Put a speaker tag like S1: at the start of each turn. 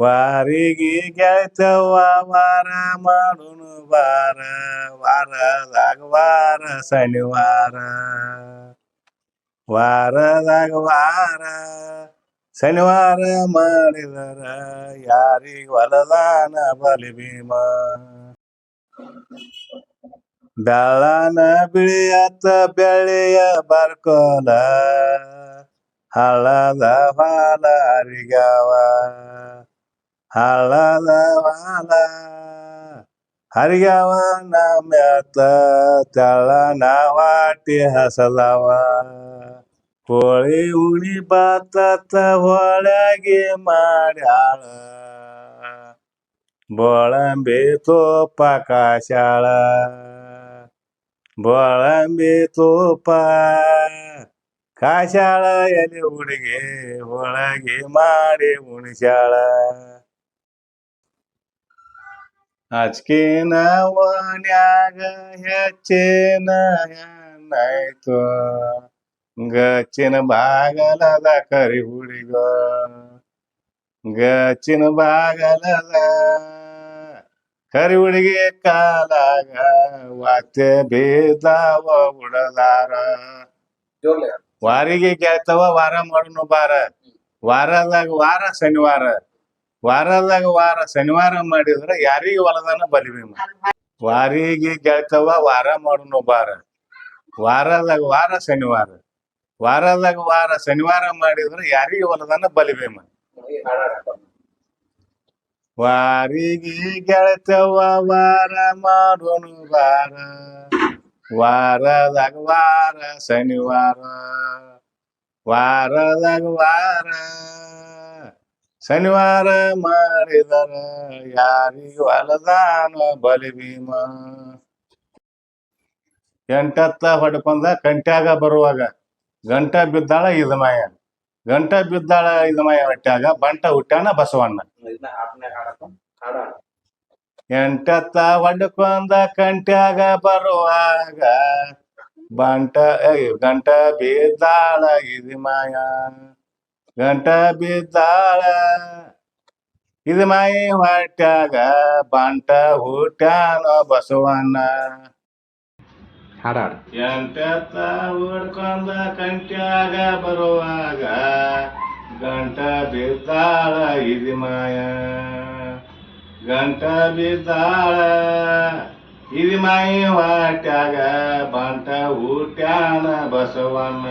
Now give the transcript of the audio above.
S1: ವಾರಿಗೆ ಗೆಳತವ್ವ ವಾರ ಮಾಡುನು ವಾರ ವಾರದಾಗ ವಾರ ಶನಿವಾರ ವಾರದಾಗ ವಾರ ಶನಿವಾರ ಮಾಡಿದರ ಯಾರಿಗ ಹೊಲದಾನ ಬಲಿ ಭೀಮ ಬೆಳ್ಳನ ಬಿಳಿಯತ್ತ ಬೆಳೆಯ ಬರ್ಕೋಲ ಹಳ್ಳದ ಹಾಲ ಹರಿಗವ ಹಳ್ಳದ ಹಾಲ ಹರಿಗವ ನಮ್ಯತ ತೆಳ್ಳನ ವಾಟಿ ಹಸದವ ಕೋಳಿ ಉಳಿ ಬಾತತ್ತ ಹೊಳಗೆ ಮಾಡ್ಯಾಳ ಬೋಳಂಬಿ ತೋಪ ಕಾಶಾಳ ಬೋಳಂಬಿ ತೋಪ ಕಾಶಾಳ ಎಲೆ ಹುಡುಗಿ ಒಳಗೆ ಮಾಡಿ ಉಣಿಸ್ಯಾಳ ಅಚ್ಕಿನ ಓನ್ಯಾಗ ಹೆಚ್ಚಿನ ಹೆಣ್ಣಾಯ್ತು ಗಚ್ಚಿನ ಬಾಗಲದ ಕರಿ ಹುಡುಗ ಗಚ್ಚಿನ ಬಾಗಲದ ಕರಿ ಹುಡುಗಿ ಕಾಲಾಗ ವಾತೆ ಬೇದಾವ
S2: ಜೋರ್ಲೆ.
S1: ವಾರಿಗೆ ಕೇಳ್ತಾವ ವಾರ ಮಾಡುನು ಬಾರ. ವಾರದಾಗ ವಾರ ಶನಿವಾರ. ವಾರದಾಗ ವಾರ ಶನಿವಾರ ಮಾಡಿದ್ರ ಯಾರಿಗೆ ಹೊಲದಾನ ಬಲಿಭೀಮ ವಾರಿಗೆ ಗೆಳ್ತವ ವಾರ ಮಾಡುನು ಬಾರ. ವಾರದಾಗ ವಾರ ಶನಿವಾರ. ವಾರದಾಗ ವಾರ ಶನಿವಾರ ಮಾಡಿದ್ರ ಯಾರಿಗೆ ಹೊಲದಾನ ಬಲಿಭೀಮ ವಾರಿಗೆ ಗೆಳತವ ವಾರ ಮಾಡೋನು ಬಾರ. ವಾರದಾಗ ವಾರ ಶನಿವಾರ. ವಾರದಾಗ ವಾರ ಶನಿವಾರ ಮಾಡಿದರ ಯಾರಿಗೂ ಅಲದಾನ ಬಲಿ ಭೀಮ ಎಂಟತ್ತ ಹೊಡ್ಕೊಂಡ ಕಂಟ್ಯಾಗ ಬರುವಾಗ ಗಂಟ ಬಿದ್ದಾಳ ಇದಮಯ. ಗಂಟ ಬಿದ್ದಾಳ ಇದಮಯ ಹೊಟ್ಯಾಗ ಬಂಟ ಹುಟ್ಟಣ ಬಸವಣ್ಣ. ಎಂಟತ್ತ ಹೊಡ್ಕೊಂಡ ಕಂಟ್ಯಾಗ ಬರುವಾಗ ಬಂಟ ಗಂಟ ಬಿದ್ದಾಳ ಇದು ಮಾಯ ಗಂಟ ಬಿದ್ದಾಳ. ಇದು ಮಾಯಿ ಹೊಟ್ಯಾಗ ಬಂಟ ಹುಟ್ಯಾನ ಬಸವಣ್ಣ.
S2: ಹಾಡಾಡ.
S1: ಎಂಟತ್ತ ಹುಡ್ಕೊಂಡ ಕಂಟ್ಯಾಗ ಬರುವಾಗ ಗಂಟ ಬಿದ್ದಾಳ ಇದು ಮಾಯ. ಗಂಟ ಬಿದ್ದಾಳ ಇದು ಮಾಯಿ ಹೊಟ್ಯಾಗ ಬಂಟ ಹುಟ್ಯಾನ ಬಸವಣ್ಣ.